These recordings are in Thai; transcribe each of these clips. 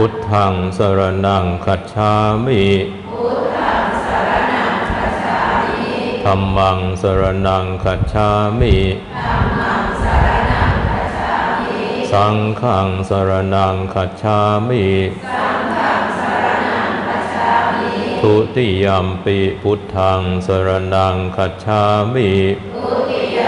พุทธังสรนังคัจฉามิธรรมังสรนังคัจฉามิสังฆังสรนังคัจฉามิทุติยัมปิพุทธังสรนังคัจฉามิทุติยั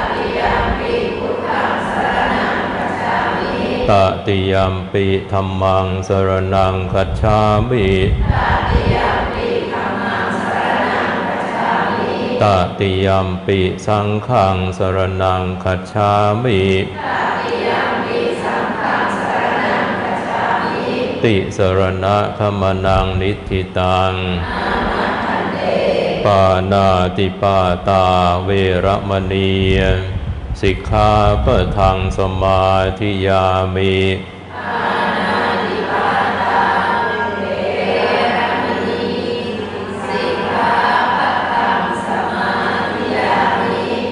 ตติยมปิธรรมังสรนังคัจฉามิตติยมปิสังฆังสรนังคัจฉามิติสรณะขมนังนิธิตังปานาติปาตาเวรมณี สิกขาปะทังสมาธิยามิ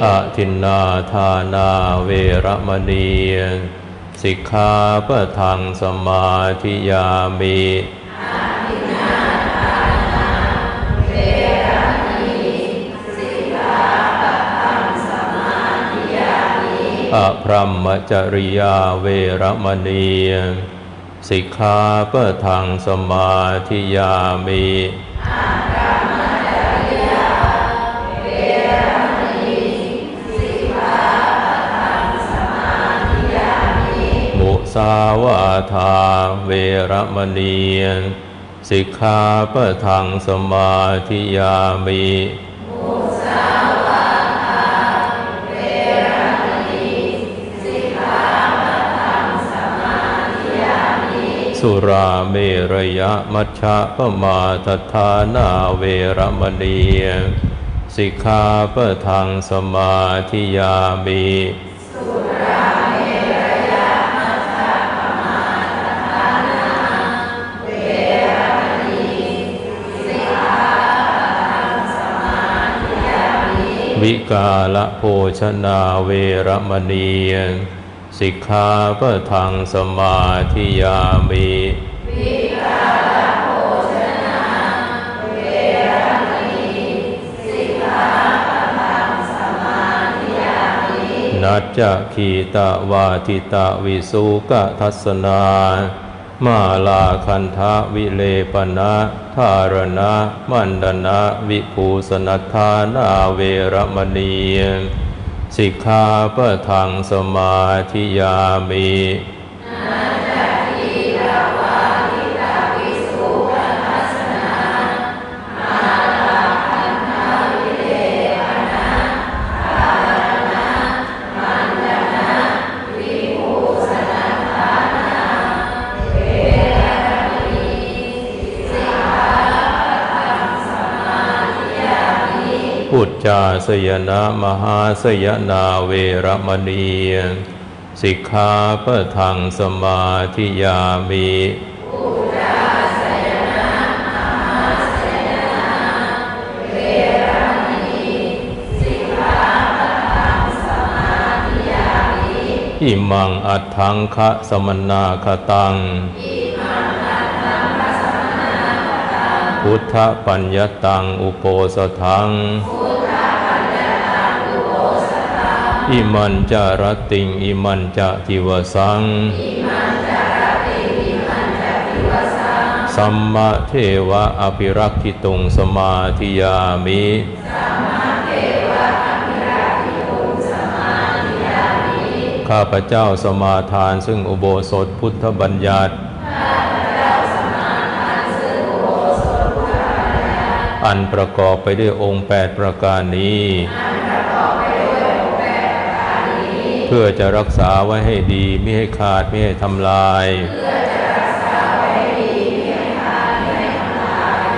อะทินนาทานาเวรมณีสิกขาปะทังสมาธิยามิ อพรหมจริยาเวรมณีสิกขาเพื่อทังสมาธิยามีมุสาวาทาเวรมณีสิกขาเพื่อทางสมาธิยามีะมณีสิกขาปะทังสมาธิยามิสุราเมรยะมัชฌะปมาทฐานาเวรมณีสิกขาปะทังสมาธิยามิวิกาละโภชนาเวรมณี สิกขาปะมณีสิกขาปะทังสมาธิยามินัจจคีตะวาทิตะวิสุกะทัสนา มาลาคันทะวิเลปนะทารณะ มันดนะ วิภูสนัทธานาเวระมณี สิกขาปะทังสมาธิยามี พุทธาสยนะมหาสยนาเวรมณีสิกขาปะทังสมาธิยามิอิมังอัตถังคะสมนาคตังอิ พุทธปัญญตังอุโปสถังอิมันจารติงอิมันจะทิวสัง สัมมาเทวะอภิรักขิตุงสมาธิยามิข้าพเจ้าสมาทานซึ่งอุโบสถพุทธบัญญัติ อันประกอบไปด้วยองค์ 8 ประการนี้ เพื่อจะรักษาไว้ให้ดีไม่ให้ขาดไม่ให้ทำลาย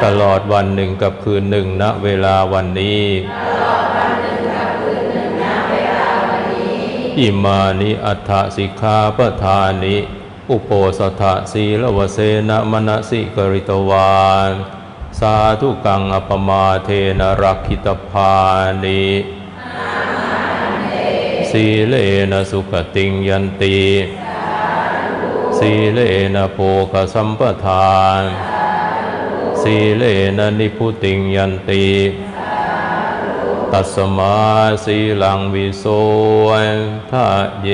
ตลอดวันหนึ่งกับคืนหนึ่งณเวลาวันนี้อิมานิอัฏฐสิกขาปทานิ อุโปสถะสีลวเสนมณสิกริตวาน สาธุกังอปมาเทนรักขิตภานิสีเลนะสุขติงยันติสีเลนะโภคสัมปทานสีเลนะนิพุติงยันติตัสมาสีลังวิโสทะเย